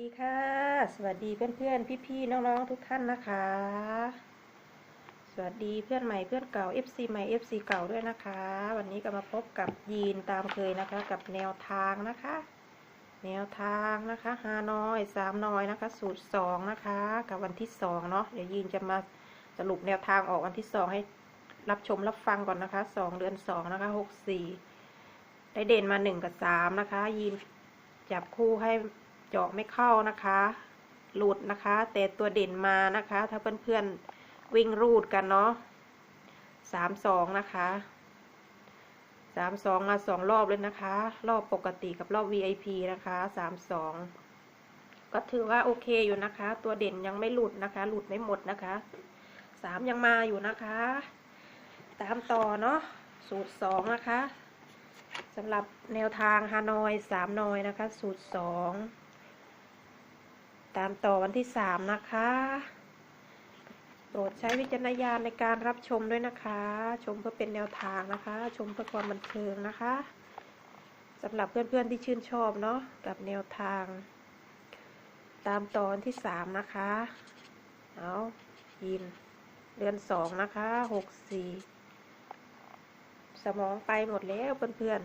ดีค่ะ สวัสดีเพื่อนๆ พี่ๆ น้องๆ ทุกท่านนะคะ สวัสดีเพื่อนใหม่เพื่อนเก่า FC ใหม่ FC เก่าด้วยนะคะ วันนี้ก็มาพบกับยีนตามเคยนะคะ กับแนวทางนะคะ แนวทางนะคะฮานอยสามนอยนะคะ สูตรสองนะคะ กับวันที่สองเนาะเดี๋ยวยีนจะมาสรุปแนวทางออกวันที่สองให้รับชมรับฟังก่อนนะคะสองเดือนสองนะคะหกสี่ได้เด่นมาหนึ่งกับสามนะคะ ยีนจับคู่ให้ จาะไม่เข้านะคะ หลุดนะคะ แต่ตัวเด่นมานะคะ ถ้าเพื่อนๆวิ่งรูดกันเนาะสามสองนะคะสามสองมาสองรอบเลยนะคะ รอบปกติกับรอบ VIP นะคะสามสองก็ถือว่าโอเคอยู่นะคะ ตัวเด่นยังไม่หลุดนะคะ หลุดไม่หมดนะคะสามยังมาอยู่นะคะ ตามต่อเนาะสูตรสองนะคะสำหรับแนวทางฮานอยสามนอยนะคะ สูตรสอง ตามต่อวันที่สามนะคะ โปรดใช้วิจารณญาณในการรับชมด้วยนะคะ ชมเพื่อเป็นแนวทางนะคะ ชมเพื่อความบันเทิงนะคะสำหรับเพื่อนๆที่ชื่นชอบเนาะกับแนวทาง ตามตอนที่สามนะคะเอายินเดือนสองนะคะหกสี่สมองไปหมดแล้วเพื่อน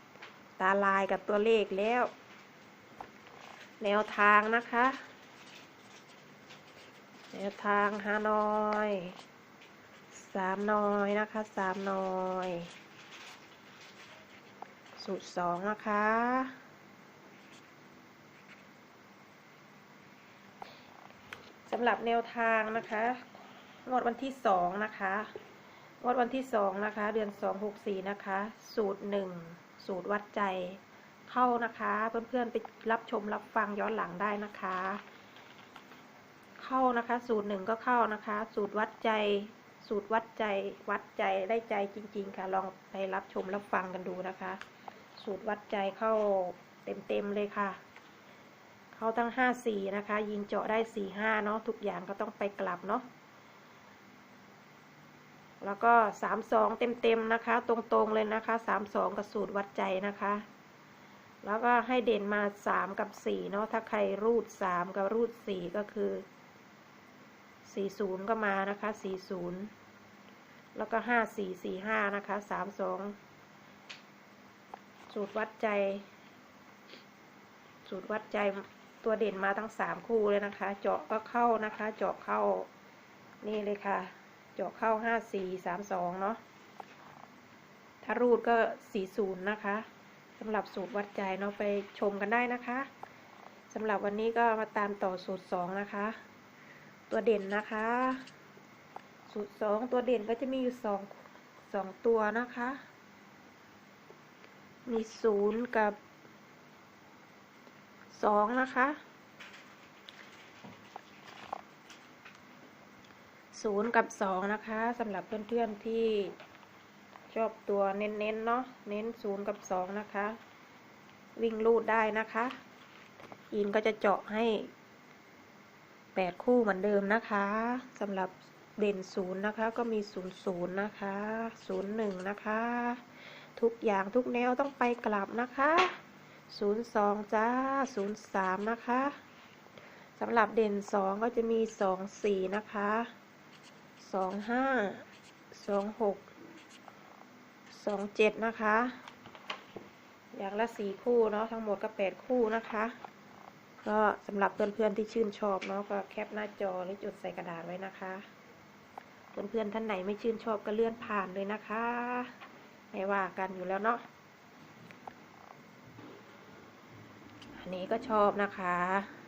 ๆตาลายกับตัวเลขแล้ว แนวทางนะคะ แนวทางฮานอยสามนอยนะคะสามนอยสูตรสองนะคะสำหรับแนวทางนะคะงวดวันที่สองนะคะงวดวันที่สองนะคะ เดือนสองหกสี่นะคะ สูตรหนึ่งสูตรวัดใจ เข้านะคะ เพื่อนๆไปรับชมรับฟังย้อนหลังได้นะคะ เข้านะคะ สูตรหนึ่งก็เข้านะคะ สูตรวัดใจ สูตรวัดใจวัดใจได้ใจจริง ๆ ค่ะ ลองไปรับชมรับฟังกันดูนะคะ สูตรวัดใจเข้าเต็มๆเลยค่ะ เข้าทั้งห้าสี่นะคะ ยิงเจาะได้สี่ห้าเนาะทุกอย่างก็ต้องไปกลับเนาะแล้วก็สามสองเต็มๆนะคะ ตรงๆเลยนะคะสามสองกับสูตรวัดใจนะคะ แล้วก็ให้เด่นมาสามกับสี่เนาะถ้าใครรูดสามกับรูดสี่ก็คือสี่ศูนย์ก็มานะคะสี่ศูนย์แล้วก็ห้าสี่สี่ห้านะคะสามสองสูตรวัดใจ สูตรวัดใจตัวเด่นมาทั้งสามคู่เลยนะคะ เจาะก็เข้านะคะ เจาะเข้านี่เลยค่ะ เจาะเข้าห้าสี่สามสองเนาะถ้ารูดก็สี่ศูนย์นะคะ สำหรับสูตรวัดใจเนาะไปชมกันได้นะคะสำหรับวันนี้ก็มาตามต่อสูตรสองนะคะ ตัวเด่นนะคะ สูตรสองตัวเด่นก็จะมีอยู่สองสองตัวนะคะ มีศูนย์กับสองนะคะศูนย์กับสองนะคะสำหรับเพื่อนๆที่ ชอบตัวเน้นๆเนาะเน้นศูนย์กับสองนะคะ วิ่งลูดได้นะคะ อินก็จะเจาะให้แปดคู่เหมือนเดิมนะคะสำหรับเด่นศูนย์นะคะ ก็มีศูนย์ศูนย์นะคะศูนย์หนึ่งนะคะ ทุกอย่างทุกแนวต้องไปกลับนะคะศูนย์สองจ้าศูนย์สามนะคะสำหรับเด่นสองก็จะมีสองสี่นะคะสองห้าสองหก สองเจ็ดนะคะ อย่างละสี่คู่เนาะทั้งหมดก็แปดคู่นะคะก็สำหรับเพื่อนๆที่ชื่นชอบเนาะก็แคปหน้าจอหรือจดใส่กระดาษไว้นะคะ เพื่อนๆท่านไหนไม่ชื่นชอบก็เลื่อนผ่านเลยนะคะ ไม่ว่ากันอยู่แล้วเนาะอันนี้ก็ชอบนะคะ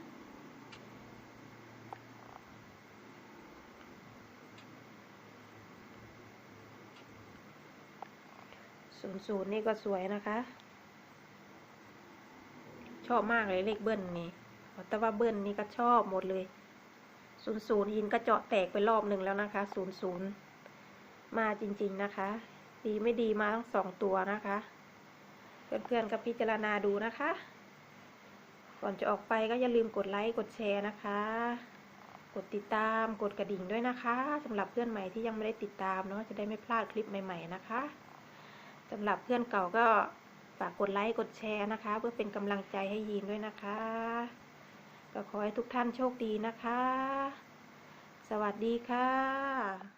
ศูนย์ศูนย์นี่ก็สวยนะคะ ชอบมากเลยเลขเบิ้ลนี่แต่ว่าเบิ้ลนี่ก็ชอบหมดเลยศูนย์ศูนย์ยินก็เจาะแตกไปรอบหนึ่งแล้วนะคะศูนย์ศูนย์มาจริงๆนะคะ ดีไม่ดีมาทั้งสองตัวนะคะ เพื่อนๆก็พิจารณาดูนะคะ ก่อนจะออกไปก็อย่าลืมกดไลค์กดแชร์นะคะ กดติดตามกดกระดิ่งด้วยนะคะสำหรับเพื่อนใหม่ที่ยังไม่ได้ติดตามเนาะจะได้ไม่พลาดคลิปใหม่ ๆ นะคะ สำหรับเพื่อนเก่าก็ฝากกดไลค์กดแชร์นะคะ เพื่อเป็นกำลังใจให้ยีนด้วยนะคะ ก็ขอให้ทุกท่านโชคดีนะคะ สวัสดีค่ะ